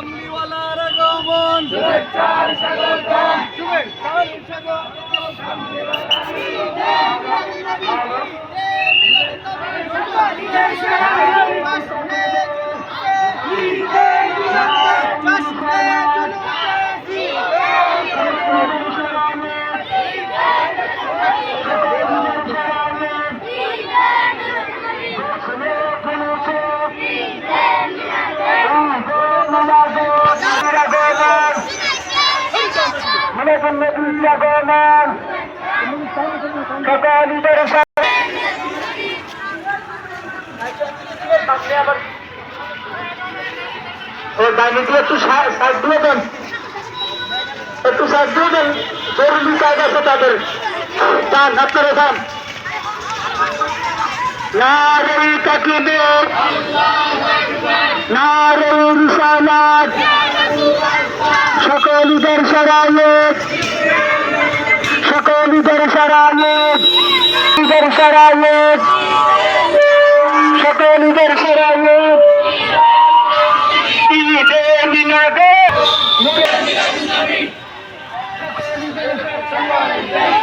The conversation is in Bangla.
কামলিওয়ালার আগমন। শুভেচ্ছার একটু সাইড দিয়ে দেন একটু সাইড দিয়ে দেন জরুরি কাজ আছে তাদের যান আপনারা যান নারী তাকিদের রিসালাত সকল ঈদের সারায়ত সকল ঈদের সারায়ত ঈদের সারায়ত সকল ঈদের সারায়ত ঈদে মিলাদে স্বাগতম